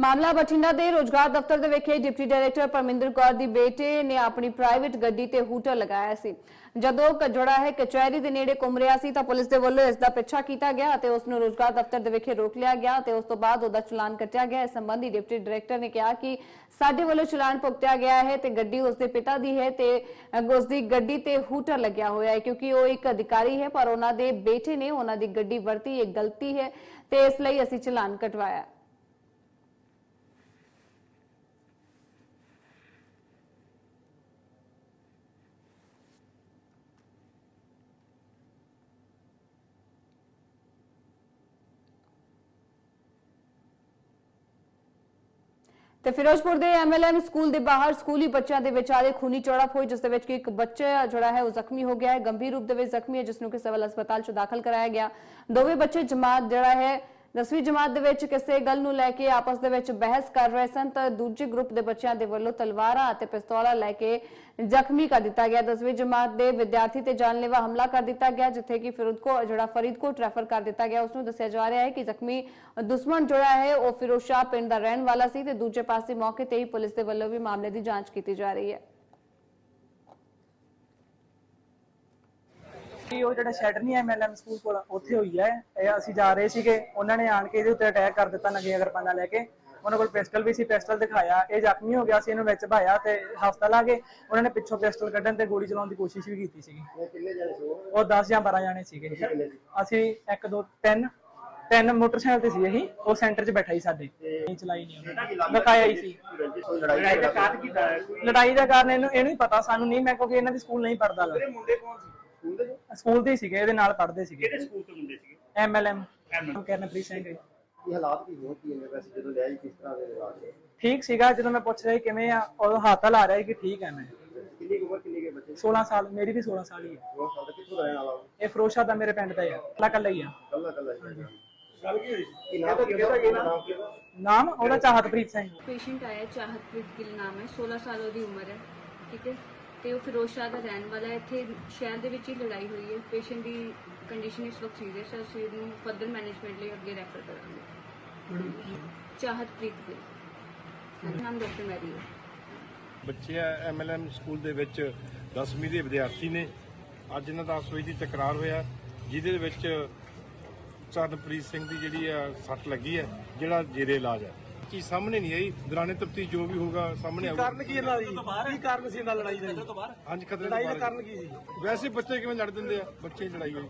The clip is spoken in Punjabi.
ਮਾਮਲਾ ਬਠਿੰਡਾ ਦੇ ਰੋਜ਼ਗਾਰ ਦਫ਼ਤਰ ਦੇ ਵਿਖੇ ਡਿਪਟੀ ਡਾਇਰੈਕਟਰ ਪਰਮਿੰਦਰ ਕੌਰ ਦੀ ਬੇਟੇ ਨੇ ਆਪਣੀ ਪ੍ਰਾਈਵੇਟ ਗੱਡੀ ਤੇ ਹੂਟਰ ਲਗਾਇਆ ਸੀ। ਜਦੋਂ ਕਜੜਾ ਹੈ ਕਚਹਿਰੀ ਦੇ ਨੇੜੇ ਘੁੰਮ ਰਿਹਾ ਸੀ ਤਾਂ ਪੁਲਿਸ ਦੇ ਵੱਲੋਂ ਇਸ ਦਾ ਪਿੱਛਾ ਕੀਤਾ ਗਿਆ ਅਤੇ ਉਸ ਨੂੰ ਰੋਜ਼ਗਾਰ ਦਫ਼ਤਰ ਦੇ ਵਿਖੇ ਰੋਕ ਲਿਆ ਗਿਆ ਤੇ ਉਸ ਤੋਂ ਬਾਅਦ ਉਹਦਾ ਚਲਾਨ ਕੱਟਿਆ ਗਿਆ। ਇਸ ਸੰਬੰਧੀ ਡਿਪਟੀ ਡਾਇਰੈਕਟਰ ਨੇ ਕਿਹਾ ਕਿ ਸਾਡੇ ਵੱਲੋਂ ਚਲਾਨ ਭੁਗਤਿਆ ਗਿਆ ਹੈ ਤੇ ਗੱਡੀ ਉਸ ਦੇ ਪਿਤਾ ਦੀ ਹੈ ਤੇ ਅ, ਉਸ ਦੀ ਗੱਡੀ ਤੇ ਹੂਟਰ ਲੱਗਿਆ ਹੋਇਆ ਹੈ ਕਿਉਂਕਿ ਉਹ ਇੱਕ ਅਧਿਕਾਰੀ ਹੈ ਪਰ ਉਹਨਾਂ ਦੇ ਬੇਟੇ ਨੇ ਉਹਨਾਂ ਦੀ ਗੱਡੀ ਵਰਤੀ ਇਹ ਗਲਤੀ ਹੈ ਤੇ ਇਸ ਲਈ ਅਸੀਂ ਚਲਾਨ ਕਟਵਾਇਆ। ਤੇ ਫਿਰੋਜ਼ਪੁਰ ਦੇ ਐਮਐਲਐਮ ਸਕੂਲ ਦੇ ਬਾਹਰ ਸਕੂਲੀ ਬੱਚਿਆਂ ਦੇ ਵਿਚਾਲੇ ਖੂਨੀ ਝੜਪ ਹੋਈ, ਜਿਸ ਦੇ ਵਿੱਚ ਕਿ ਇੱਕ ਬੱਚਾ ਜਿਹੜਾ ਹੈ ਉਹ ਜ਼ਖਮੀ ਹੋ ਗਿਆ ਹੈ, ਗੰਭੀਰ ਰੂਪ ਦੇ ਵਿੱਚ ਜ਼ਖਮੀ ਹੈ, ਜਿਸ ਨੂੰ ਕਿ ਸਿਵਲ ਹਸਪਤਾਲ 'ਚ ਦਾਖਲ ਕਰਾਇਆ ਗਿਆ। ਦੋਵੇਂ ਬੱਚੇ ਜਮਾਤ ਜਿਹੜਾ ਹੈ 10ਵੀਂ ਜਮਾਤ ਦੇ ਵਿੱਚ ਕਿਸੇ ਗੱਲ ਨੂੰ ਲੈ ਕੇ ਆਪਸ ਦੇ ਵਿੱਚ ਬਹਿਸ ਕਰ ਰਹੇ ਸਨ, ਤਾਂ ਦੂਜੇ ਗਰੁੱਪ ਦੇ ਬੱਚਿਆਂ ਦੇ ਵੱਲੋਂ ਤਲਵਾਰਾਂ ਅਤੇ ਪਿਸਤੌਲਾਂ ਲੈ ਕੇ ਜ਼ਖਮੀ ਕਰ ਦਿੱਤਾ ਗਿਆ। 10ਵੀਂ ਜਮਾਤ ਦੇ ਵਿਦਿਆਰਥੀ ਤੇ ਜਾਨਲੇਵਾ ਹਮਲਾ ਕਰ ਦਿੱਤਾ ਗਿਆ, ਜਿੱਥੇ ਕਿ ਫਿਰੋਜ਼ਕੋ ਜਿਹੜਾ ਫਰੀਦਕੋਟ ਰੈਫਰ ਕਰ ਦਿੱਤਾ ਗਿਆ। ਉਸ ਨੂੰ ਦੱਸਿਆ ਜਾ ਰਿਹਾ ਹੈ ਕਿ ਜ਼ਖਮੀ ਦੁਸ਼ਮਣ ਜਿਹੜਾ ਹੈ, ਉਹ ਫਿਰੋਜ਼ਸ਼ਾਹ ਪਿੰਡ ਦਾ ਰਹਿਣ ਵਾਲਾ ਸੀ ਤੇ ਦੂਜੇ ਪਾਸੇ ਮੌਕੇ ਤੇ ਹੀ ਪੁਲਿਸ ਦੇ ਵੱਲੋਂ ਵੀ ਮਾਮਲੇ ਦੀ ਜਾਂਚ ਕੀਤੀ ਜਾ ਰਹੀ ਹੈ। ਕਿ ਉਹ ਜਿਹੜਾ ਸ਼ੈਡ ਨਹੀਂ ਐਮਐਲਐਮ ਸਕੂਲ ਕੋਲ ਉੱਥੇ ਹੋਈ ਹੈ। ਇਹ ਅਸੀਂ ਜਾ ਰਹੇ ਸੀਗੇ ਉਹਨਾਂ ਨੇ ਆਣ ਕੇ ਇਹਦੇ ਉੱਤੇ ਅਟੈਕ ਕਰ ਦਿੱਤਾ ਨੰਗੀਆਂ ਕਿਰਪਾਨਾਂ ਲੈ ਕੇ। ਉਹਨਾਂ ਕੋਲ ਪਿਸਟਲ ਵੀ ਸੀ ਪਿਸਟਲ ਦਿਖਾਇਆ। ਇਹ ਜ਼ਖਮੀ ਹੋ ਗਿਆ ਸੀ ਇਹਨੂੰ ਵਿੱਚ ਭਾਇਆ ਤੇ ਹਸਪਤਾਲ ਆ ਗਏ। ਉਹਨਾਂ ਨੇ ਪਿੱਛੋਂ ਪਿਸਟਲ ਕੱਢਣ ਤੇ ਗੋਲੀ ਚਲਾਉਣ ਦੀ ਕੋਸ਼ਿਸ਼ ਵੀ ਕੀਤੀ ਸੀਗੀ। ਉਹ ਕਿੰਨੇ ਜਣੇ ਸੀ ਉਹ? ਉਹ 10 ਜਾਂ 12 ਜਾਣੇ ਸੀਗੇ। ਅਸੀਂ 1 2 3 ਤਿੰਨ ਮੋਟਰਸਾਈਕਲ ਤੇ ਸੀ ਅਸੀਂ। ਉਹ ਸੈਂਟਰ 'ਚ ਬੈਠਾ ਸੀ ਸਾਡੇ। ਨਹੀਂ ਚਲਾਈ ਨਹੀਂ ਉਹਨੇ। ਦਿਖਾਇਆ ਹੀ ਸੀ? ਲੜਾਈ ਦਾ ਕਾਰਨ ਕੀ ਲੜਾਈ ਦਾ ਕਾਰਨ ਇਹਨੂੰ ਇਹਨੂੰ ਹੀ ਪਤਾ ਸਾਨੂੰ ਨਹੀਂ ਮੈਂ ਕਿਉਂਕਿ ਇਹਨਾਂ ਦੀ ਸਕੂਲ ਨਹੀਂ ਪੜਦਾ ਲਾ ਮੁੰਡੇ ਕੌਣ ਸੀ? ਸਕੂਲ ਦੇ ਹੀ ਸੀਗੇ ਇਹਦੇ ਨਾਲ ਪੜ੍ਹਦੇ ਸੀਗੇ। ਕਿਹੜੇ ਸਕੂਲ ਤੋਂ ਮੁੰਡੇ ਸੀਗੇ? ਐਮਐਲਐਮ ਕਰਨਪ੍ਰੀਤ ਸਿੰਘ ਜੀ। ਕੀ ਹਾਲਾਤ ਕੀ ਹੋਣ ਕੀ ਨੇ ਵੈਸੇ ਜਦੋਂ ਲਿਆ ਕਿਸ ਤਰ੍ਹਾਂ ਦੇ ਹਾਲਾਤ ਨੇ ਠੀਕ ਸੀਗਾ ਜਦੋਂ ਮੈਂ ਪੁੱਛ ਰਿਹਾ ਸੀ ਕਿਵੇਂ ਆ ਉਹ ਹੱਥ ਲਾ ਰਿਹਾ ਸੀ ਕਿ ਠੀਕ ਹੈ ਮੈਂ। ਕਿੰਨੀ ਕੁ ਉਮਰ ਕਿੰਨੀ ਕੇ ਬੱਚੇ? 16 ਸਾਲ ਮੇਰੀ ਵੀ 16 ਸਾਲ ਹੀ ਹੈ ਉਹ ਸਾਲ ਕਿੱਥੋਂ ਦਾ ਰਹਿਣ ਵਾਲਾ ਉਹ? ਇਹ ਫਰੋਸ਼ਾ ਦਾ ਮੇਰੇ ਪਿੰਡ ਦਾ ਹੀ ਆ ਕੱਲਾ ਕੱਲਾ ਹੀ ਆ। ਕੱਲਾ ਕੱਲਾ ਜੀ ਗੱਲ ਕੀ ਹੋਈ? ਕੀ ਨਾਮ ਕੀ ਉਹਦਾ? ਕੀ ਨਾਮ? ਕੀ ਉਹਦਾ? ਨਾਮ ਉਹਦਾ ਚਾਹਤਪ੍ਰੀਤ ਸਿੰਘ। ਪੇਸ਼ੈਂਟ ਆਇਆ ਚਾਹਤਪ੍ਰੀਤ ਗਿੱਲ ਨਾਮ ਹੈ? 16 ਸਾਲ ਉਹਦੀ ਉਮਰ ਹੈ ਠੀਕ ਹੈ? ਤੇ ਉਹ ਫਿਰੋਜ਼ ਸ਼ਾਹ ਦਾ ਰਹਿਣ ਵਾਲਾ ਹੈ। ਇੱਥੇ ਸ਼ਹਿਰ ਦੇ ਵਿੱਚ ਹੀ ਲੜਾਈ ਹੋਈ ਹੈ। ਪੇਸ਼ੈਂਟ ਦੀ ਕੰਡੀਸ਼ਨ ਇਸ ਵਕਤ ਸੀਰੀਅਸ ਹੈ। ਅਸੀਂ ਇਹਨੂੰ ਫਰਦਰ ਮੈਨੇਜਮੈਂਟ ਲਈ ਅੱਗੇ ਰੈਫਰ ਕਰਾਂਗੇ। ਚਾਹਤਪ੍ਰੀਤ ਗਿੱਲ। ਨਾਮ ਡਾਕਟਰ ਮੈਰੀ ਹੈ। ਬੱਚੇ ਆ ਐਮਐਲਐਮ ਸਕੂਲ ਦੇ ਵਿੱਚ 10ਵੀਂ ਦੇ ਵਿਦਿਆਰਥੀ ਨੇ। ਅੱਜ ਇਹਨਾਂ ਦਾ ਆਪਸ ਵਿੱਚ ਦੀ ਤਕਰਾਰ ਹੋਇਆ। ਜਿਹਦੇ ਵਿੱਚ ਚਰਨਪ੍ਰੀਤ ਸਿੰਘ ਦੀ ਜਿਹੜੀ ਆ ਸੱਟ ਲੱਗੀ ਹੈ, ਜਿਹੜਾ ਜੇਰੇ ਇਲਾਜ ਹੈ। ਚੀਜ਼ ਸਾਹਮਣੇ ਨਹੀਂ ਆਈ। ਦੌਰਾਨੇ ਤਫਤੀਸ਼ ਜੋ ਵੀ ਹੋਊਗਾ ਸਾਹਮਣੇ ਆਊਗਾ। ਕਾਰਨ ਕੀ ਇਹਨਾਂ ਦੀ? ਕੀ ਕਾਰਨ ਸੀ ਇਹਨਾਂ ਲੜਾਈ ਦਾ ਹਾਂਜੀ ਖਤਰੇ ਲੜਾਈ ਦਾ ਕਾਰਨ ਕੀ ਸੀ? ਵੈਸੇ ਬੱਚੇ ਕਿਵੇਂ ਲੜ ਦਿੰਦੇ ਆ? ਬੱਚੇ ਲੜਾਈ ਹੋਈ।